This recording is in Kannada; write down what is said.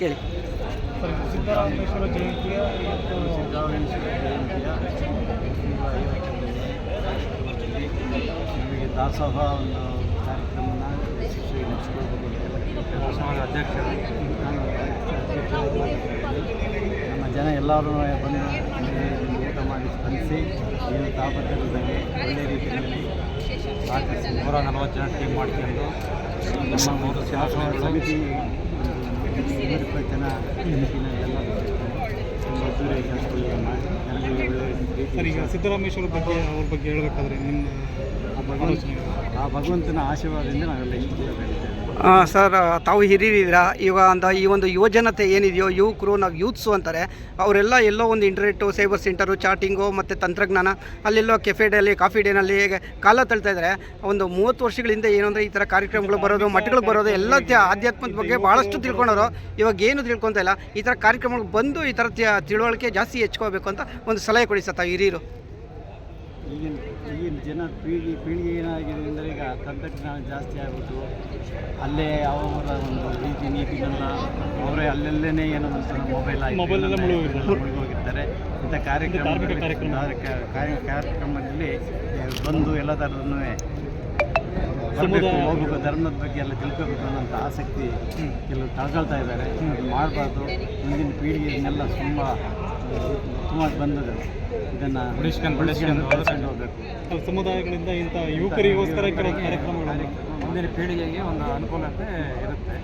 ಕೇಳಿ. ಸಿದ್ದರಾಮೇಶ್ವರ ಜಯಂತಿಯ ಜಯಂತಿಯ ದಾಸೋಹ ಒಂದು ಕಾರ್ಯಕ್ರಮನ ಅಧ್ಯಕ್ಷರು ನಮ್ಮ ಜನ ಎಲ್ಲರೂ ಬಂದು ಊಟ ಮಾಡಿ ಸ್ಪಂದಿಸಿ, ಏನು ತಾಪತ್ರದಲ್ಲಿ ಒಳ್ಳೆಯ ರೀತಿಯಲ್ಲಿ ಸಾಕಷ್ಟು ನೂರ ನಲವತ್ತು ಜನ ಟೀಮ್ ಮಾಡ್ಕೊಂಡು ನಮ್ಮ ಮೂರು ಶಾಸನ ಸಮಿತಿ ಜನ ಒಳ್ಳೆಯ ಸರ್, ಈಗ ಸಿದ್ದರಾಮೇಶ್ವರ ಬಗ್ಗೆ, ಅವ್ರ ಬಗ್ಗೆ ಹೇಳಬೇಕಾದ್ರೆ ನಿಮ್ಮ ಆ ಭಗವಂತ ಆ ಭಗವಂತನ ಆಶೀರ್ವಾದದಿಂದ ನಾವೆಲ್ಲ ಇಷ್ಟ ಹೇಳ್ತೇವೆ ಸರ್ ತಾವು ಹಿರಿಯರಿದ್ದೀರಾ? ಇವಾಗ ಅಂತ ಈ ಒಂದು ಯುವಜನತೆ ಏನಿದೆಯೋ ಯುವಕರು ನಾವು ಯೂತ್ಸು ಅಂತಾರೆ ಅವರೆಲ್ಲ ಎಲ್ಲೋ ಒಂದು ಇಂಟರ್ನೆಟ್ಟು ಸೈಬರ್ ಸೆಂಟರು ಚಾಟಿಂಗು ಮತ್ತು ತಂತ್ರಜ್ಞಾನ ಅಲ್ಲೆಲ್ಲೋ ಕೆಫೆ ಡೇಲಿ ಕಾಫಿ ಡೇನಲ್ಲಿ ಹೇಗೆ ಕಾಲ ತಳ್ತಾ ಇದ್ದಾರೆ ಒಂದು ಮೂವತ್ತು ವರ್ಷಗಳಿಂದ ಏನಂದರೆ ಈ ಥರ ಕಾರ್ಯಕ್ರಮಗಳು ಬರೋದು ಮಠಗಳು ಬರೋದು ಎಲ್ಲ ಆಧ್ಯಾತ್ಮದ ಬಗ್ಗೆ ಭಾಳಷ್ಟು ತಿಳ್ಕೊಂಡವರು. ಇವಾಗ ಏನು ತಿಳ್ಕೊತಾ ಇಲ್ಲ ಈ ಥರ ಕಾರ್ಯಕ್ರಮಗಳು ಬಂದು ಈ ಥರ ತಿಳುವಳಿಕೆ ಜಾಸ್ತಿ ಹೆಚ್ಕೋಬೇಕು ಅಂತ ಒಂದು ಸಲಹೆ ಕೊಡಿ ಸರ್ ತಾವು ಹಿರಿಯರು. ಈಗಿನ ಈಗಿನ ಜನ ಪೀಳಿಗೆ ಪೀಳಿಗೆ ಏನಾಗಿದೆ ಅಂದರೆ ಈಗ ತಂತ್ರಜ್ಞಾನ ಜಾಸ್ತಿ ಆಗ್ಬಿಟ್ಟು ಅಲ್ಲೇ ಅವರ ಒಂದು ರೀತಿ ನೀತಿಗಳನ್ನ ಅವರೇ ಅಲ್ಲಲ್ಲೇ ಏನೋ ಒಂದು ಮೊಬೈಲ್ ಆಗಿ ಮುಳುಗೋಗಿರ್ತಾರೆ. ಇಂಥ ಕಾರ್ಯಕ್ರಮ. ಕಾರ್ಯಕ್ರಮದಲ್ಲಿ ಬಂದು ಎಲ್ಲ ಥರದನ್ನು ಹೋಗಬೇಕು ಹೋಗ್ಬೇಕು ಧರ್ಮದ ಬಗ್ಗೆ ಎಲ್ಲ ತಿಳ್ಕೋಬೇಕು ಅನ್ನೋಂಥ ಆಸಕ್ತಿ ಕೆಲವು ತಳ್ಕೊಳ್ತಾ ಇದ್ದಾರೆ. ಮಾಡಬಾರ್ದು. ಮುಂದಿನ ಪೀಳಿಗೆನೆಲ್ಲ ತುಂಬ ಸುಮಾರು ಬಂದಿದೆ. ಇದನ್ನು ಉಳಿಸ್ಕೊಂಡು ಬೆಳೆಸ್ಕೊಂಡು ಬೆಳೆಸ್ಕೊಂಡು ಹೋಗಬೇಕು. ಸಮುದಾಯಗಳಿಂದ ಇಂಥ ಯುವಕರಿಗೋಸ್ಕರ ಕೆಲವು ಕಾರ್ಯಕ್ರಮಗಳು ಮುಂದಿನ ಪೀಳಿಗೆಗೆ ಒಂದು ಅನುಕೂಲತೆ ಇರುತ್ತೆ.